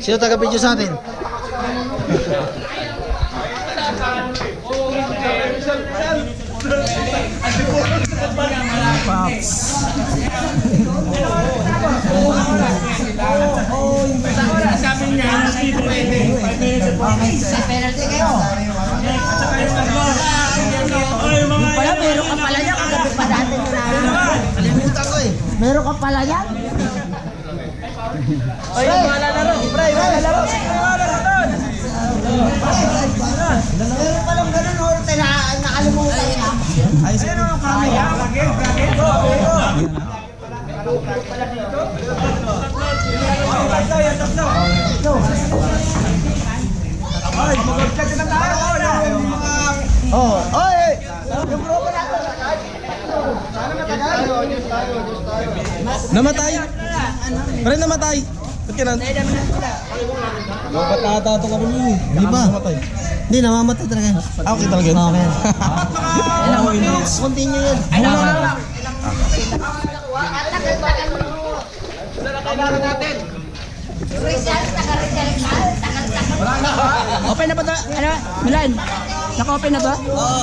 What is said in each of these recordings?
Sino taga-video sa atin? Pops. Pala, meron ka pala yan. Kagabi pa dati na. Meron ka pala yan. Ay, yung mga lalaro. Pre, yung mga lalaro. Meron ka lang ganun, or tila, nakalimutan na. Ay, sino ang kaya? Oh, Namatay. Pare namatay. Ba't ka nan? Ba't nakatato ka rin yun? Di ba? Namatay. Hindi, namamatay talaga. Ah, okay talaga yun? Okay. Okay. Continue yun. Ay, Rizal, taga-Rizal ka. Tagal-tagal. Open na ba to? Ano? Milan? Naka-open na to? Oo.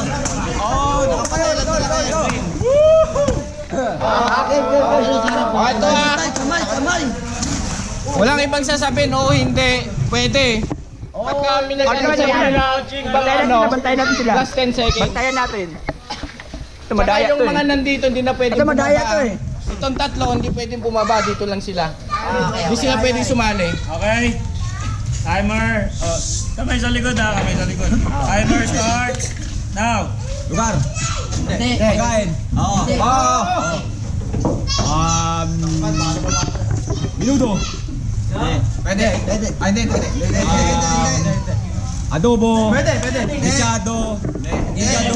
Oo, nakapalo. Ito, ito, ito. Oh, ito ah. Kamay, kamay. Walang ibang sasabihin, oo, hindi. Pwede. Pagka minagano sa kanila, Bantayan natin, bantayan natin sila. last 10 seconds. Bantayan natin. Saka madaya yung to mga eh. nandito, hindi na pwede Ito, madaya to eh. Itong tatlo, hindi pwedeng bumaba. Dito lang sila. Hindi sila pwedeng sumali. Okay. Timer. Oh, kamay sa likod ha, kamay sa likod. Timer starts. Now. Lugar. Hindi. Pagkain. Oo. Oo. Um, minuto. Pwede. Pwede. Ay, hindi, pwede. Pwede. Adobo. Pwede, pwede. Lichado. Lichado.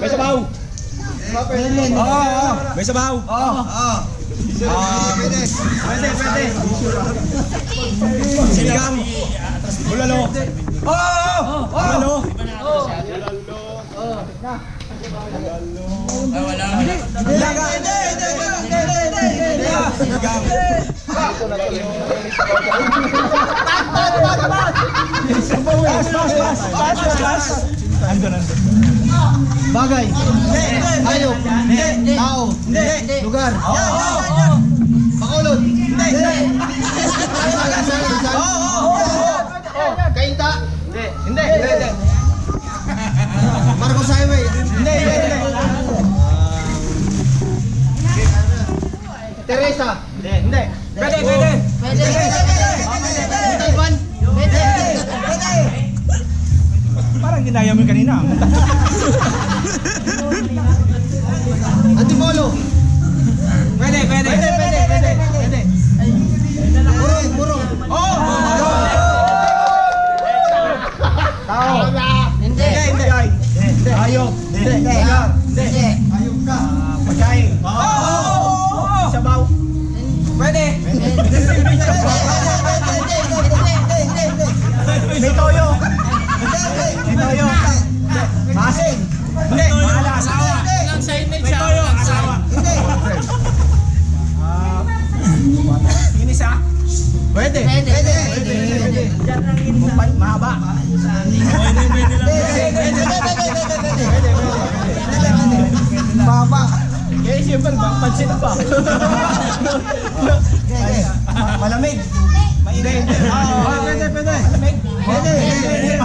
May sabaw. Oo, oo. May sabaw. Oo, oo. Pwede. Pwede, pwede. Sinigang. Bulalo. Oo, oo. Bulalo. Ah, wala. Hindi, hindi, hindi, hindi, hindi, hindi. Andun. Bagay. Hayop. Tao. Lugar. Bakulod. Kainta. Teresa. Hindi. Hindi. Pwede, pwede. Pwede. Taiwan. Pwede. Parang ginaya mo kanina. Antipolo. Pwede, pwede. Pwede, pwede, pwede. Pwede. Pwede. Pwede. Pwede. Pwede. Mahaba. Baba. Kaya siyempre, pansin pa. Malamig. Mainit. Oo, pwede, pwede. Malamig. Pwede.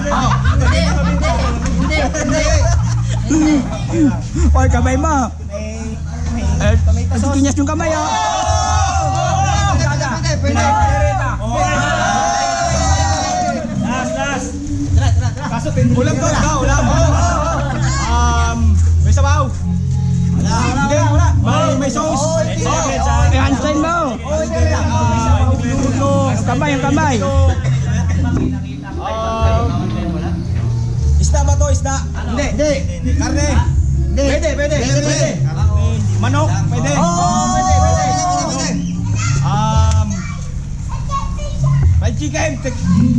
Oo. Hindi. Hindi. Hindi. Hindi. Oy, kamay mo. Eh, Pagkikinyas yung kamay oh. Pwede, pwede. Last, Kaso, ulam to. Ikaw, ulam. Um, may sabaw. Wala, Hindi, wala. May, may sauce. Ha. Eh, handstand mo. Yung kamay, yung kamay. Isda ba to? Isda? Hindi. Hindi. Karne? Hindi. Pwede, pwede. Pwede, pwede. Manok? Pwede. Oo, chika,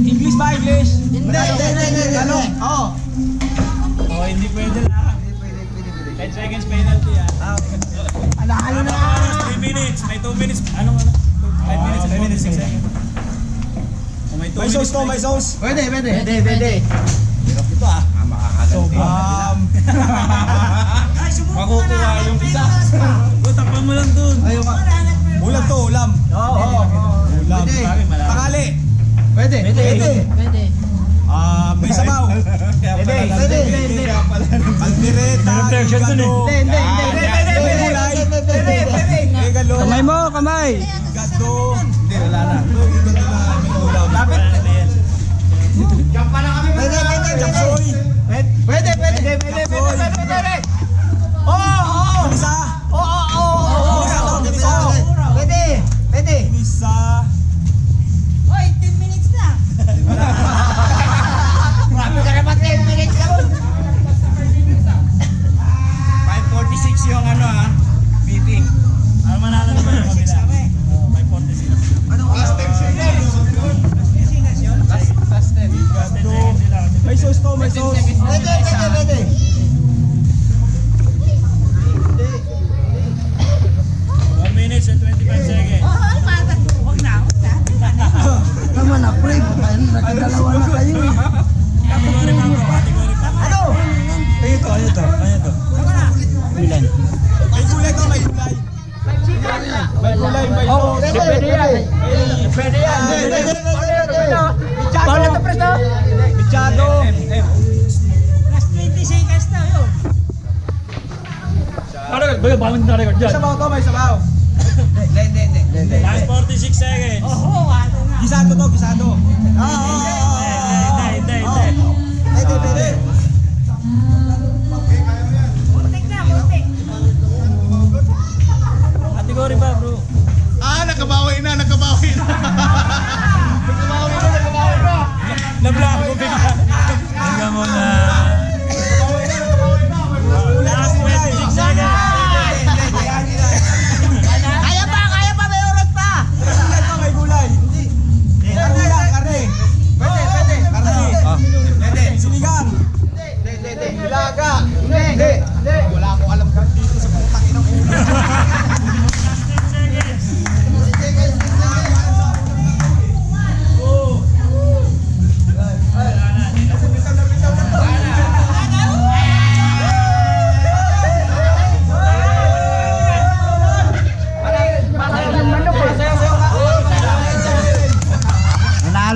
English ba, English? Hindi, hindi, hindi, hindi. Oo. Oo, hindi pwede lang. Hindi pwede, pwede, pwede. 10 seconds penalty yan. Ah, ah Alahalo na. 3 minutes, may 2 minutes. Ano, ano? 5 minutes, 5 minutes, 6 seconds. Oh, may, may sauce to, may sauce. Pwede, pwede. Pwede, pwede. Hirap ito ah. Ah, makakaganti. Um, Ay, sumuko na. Makukuha yung isa. Tapang mo lang dun. Ayun ka. Ulam to, ulam. Oo, oo. Ulam. Pakali. Pwede. Pwede. Pwede. Pwede. Ah, may sabaw. Pwede. Pwede. Kaldereta. Reflection dun eh. Hindi, hindi, hindi. Pwede. Pwede, pwede. Galo. Kamay mo, kamay. Gado. Hindi, wala na. Gado na may ulam. Lapit. Pwede, pwede, Chapsoy. Pwede, pwede. Pwede, pwede, pwede. Oo, oo. Isa. Pwede, pwede. Pwede yan. Pwede, Paano to, presto? Pichado. Last 20 seconds na yun. Nakarecord ba yun? Bakit nakarecord May dyan? sabaw to, may sabaw. Hindi, hindi, hindi. Last 46 seconds. Oo, ano nga. Gisado to, gisado. Oo, oo, oo. Hindi, hindi, hindi. Pwede, pwede. Muntik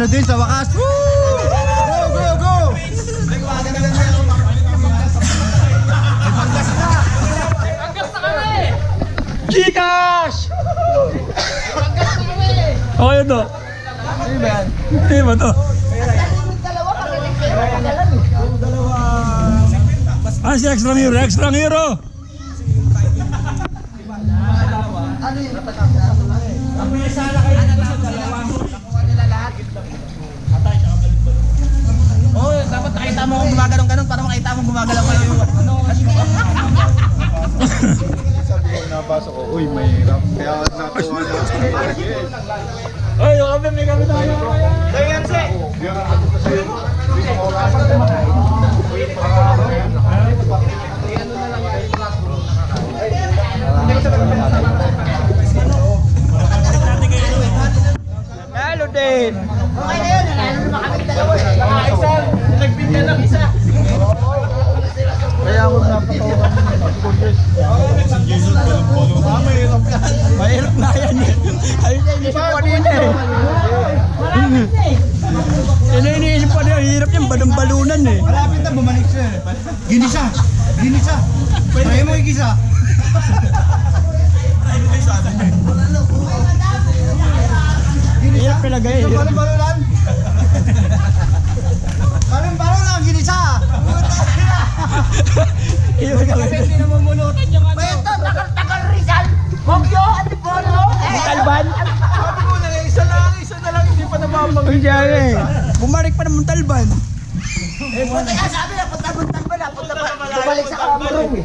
Nanalo din sa wakas. Woo! Go, go, go! Gcash! Okay to. Hindi ba to? Ah, si Extra Hero, Extra Hero! Oh, dapat nakita mo kung gumagalaw ganun gumagalaw ka yung ano. Ay, yung kami, may kami tayo. Lalo Ginisa, ginisa. Pwede mo igisa. Hirap talaga eh. Hirap. balulan? Parang parang lang ginisa. Hirap talaga. Pwede, takal-takal Rizal. Mogyo, Antipolo. Talban? Isa na lang, isa na lang, hindi pa nababang. Hindi eh. Bumalik pa naman Talban. Punta ka, sabi na, punta punta ba na, punta pa. Bumalik sa kamarong eh.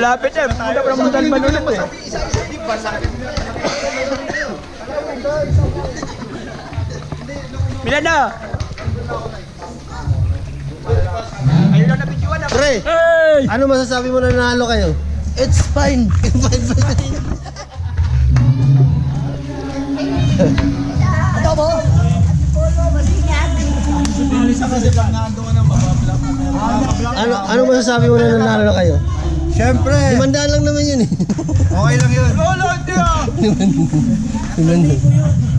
Lapit eh. Pumunta pa naman Talban ulit eh. Milan na. Ayun lang nabidyoan na. Pre, Hey! ano masasabi mo na nanalo kayo? It's fine. kasi pag naandun ka na, mabablock na. Ano, ano masasabi mo na nanalo na kayo? Siyempre, Limandaan lang naman yun eh. okay lang yun. Lolo, hindi ah! Limandaan.